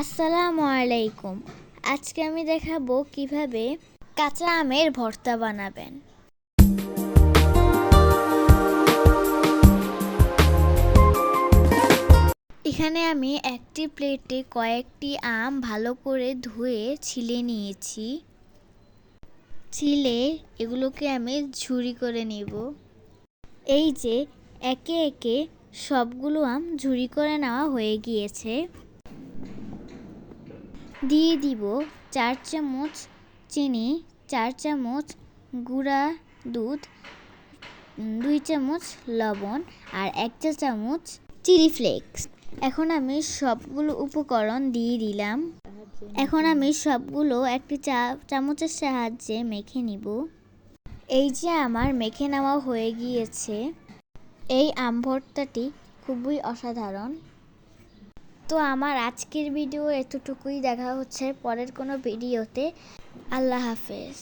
আসসালামু আলাইকুম। আজকে আমি দেখাবো কীভাবে কাঁচা আমের ভর্তা বানাবেন। এখানে আমি একটি প্লেটে কয়েকটি আম ভালো করে ধুয়ে ছিলে নিয়েছি। ছিলে এগুলোকে আমি ঝুরি করে নিব। এই যে একে একে সবগুলো আম ঝুরি করে নেওয়া হয়ে গিয়েছে। দিয়ে দিব চার চামচ চিনি, চার চামচ গুঁড়া দুধ, দুই চামচ লবণ আর এক চা চামচ চিলি ফ্লেক্স। এখন আমি সবগুলো উপকরণ দিয়ে দিলাম। এখন আমি সবগুলো একটি চা, চামচের সাহায্যে মেখে নিব। এই যে আমার মেখে নেওয়া হয়ে গিয়েছে। এই আম ভর্তাটি খুবই অসাধারণ। তো আমার আজকের ভিডিও এতটুকুই। দেখা হচ্ছে পরের কোনো ভিডিওতে। আল্লাহ হাফেজ।